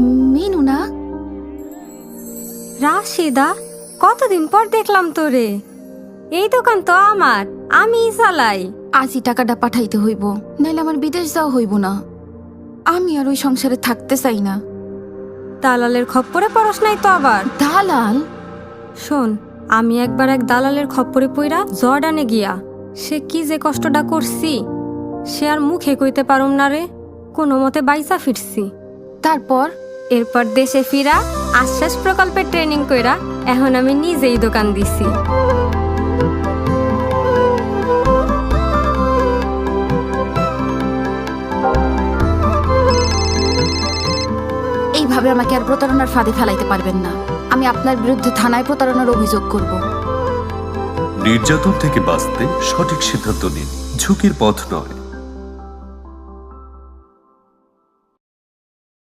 মিনু না রাশিদা কতদিন পর দেখলাম তোরে। এই দোকান তো আমার আমিই চালাই আজই টাকাটা পাঠাইতে হইব নাইলে আমার বিদেশ যাওয়া হইব না। আমি আর ওই সংসারে থাকতে চাই না। দালালের খপ্পরে পড়াস নাই তো আবার। দালাল? শোন আমি একবার এক দালালের খপ্পরে পইরা জর্ডানে গিয়া সে কি যে কষ্টটা করছি সে আর মুখে কইতে পারুম না রে কোনো মতে বাইসা ফিরছি। তারপর? এরপর দেশে ফিরা আশ্বাস প্রকল্পে ট্রেনিং কইরা এখন আমি নিজেই দোকান দিছি। এইভাবে আমাকে আর প্রতারণার ফাঁদে ফেলাইতে পারবেন না। আমি আপনার বিরুদ্ধে থানায় প্রতারণার অভিযোগ করব। নির্যাতন থেকে বাঁচতে সঠিক সিদ্ধান্ত নিন। ঝুঁকির পথ নয়।